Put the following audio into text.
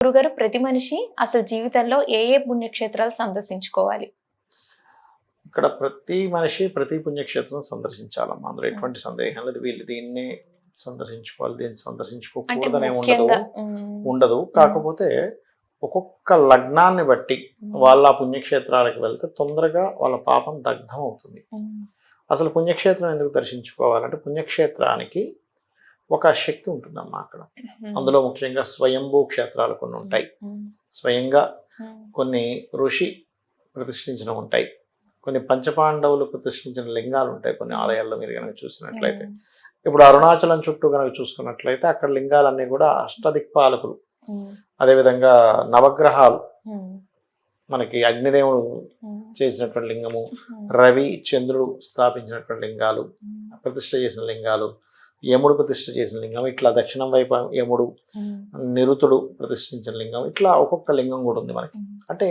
గురుగారు ప్రతి మనిషి అసలు జీవితంలో ఏ ఏ పుణ్యక్షేత్రాలు సందర్శించుకోవాలి? ఇక్కడ ప్రతి మనిషి ప్రతి పుణ్యక్షేత్రం సందర్శించాలమ్మా అందులో ఎటువంటి సందేహం లేదు. వీళ్ళు దీన్ని సందర్శించుకోవాలి దీన్ని సందర్శించుకోకూడదనే ఉండదు. ఉండదు. కాకపోతే ఒక్కొక్క లగ్నాన్ని బట్టి వాళ్ళ పుణ్యక్షేత్రాలకు వెళ్తే తొందరగా వాళ్ళ పాపం దగ్ధం అవుతుంది అసలు పుణ్యక్షేత్రం ఎందుకు దర్శించుకోవాలంటే పుణ్యక్షేత్రానికి ఒక శక్తి ఉంటుందమ్మా అక్కడ. అందులో ముఖ్యంగా స్వయంభూ క్షేత్రాలు కొన్ని ఉంటాయి. స్వయంగా కొన్ని ఋషి ప్రతిష్ఠించిన ఉంటాయి. కొన్ని పంచపాండవులు ప్రతిష్ఠించిన లింగాలు ఉంటాయి కొన్ని ఆలయాల్లో మీరు కనుక చూసినట్లయితే. ఇప్పుడు అరుణాచలం చుట్టూ కనుక చూసుకున్నట్లయితే అక్కడ లింగాలన్నీ కూడా అష్టదిక్పాలకులు. అదేవిధంగా నవగ్రహాలు. మనకి అగ్నిదేవుడు చేసినటువంటి లింగము. రవి చంద్రుడు స్థాపించినటువంటి లింగాలు. ఉమ్, ప్రతిష్ఠ చేసిన లింగాలు. యముడు ప్రతిష్ఠ చేసిన లింగం ఇట్లా దక్షిణం వైపు యముడు నిరుతుడు ప్రతిష్ఠించిన లింగం ఇట్లా ఒక్కొక్క లింగం కూడా ఉంది మనకి. అంటే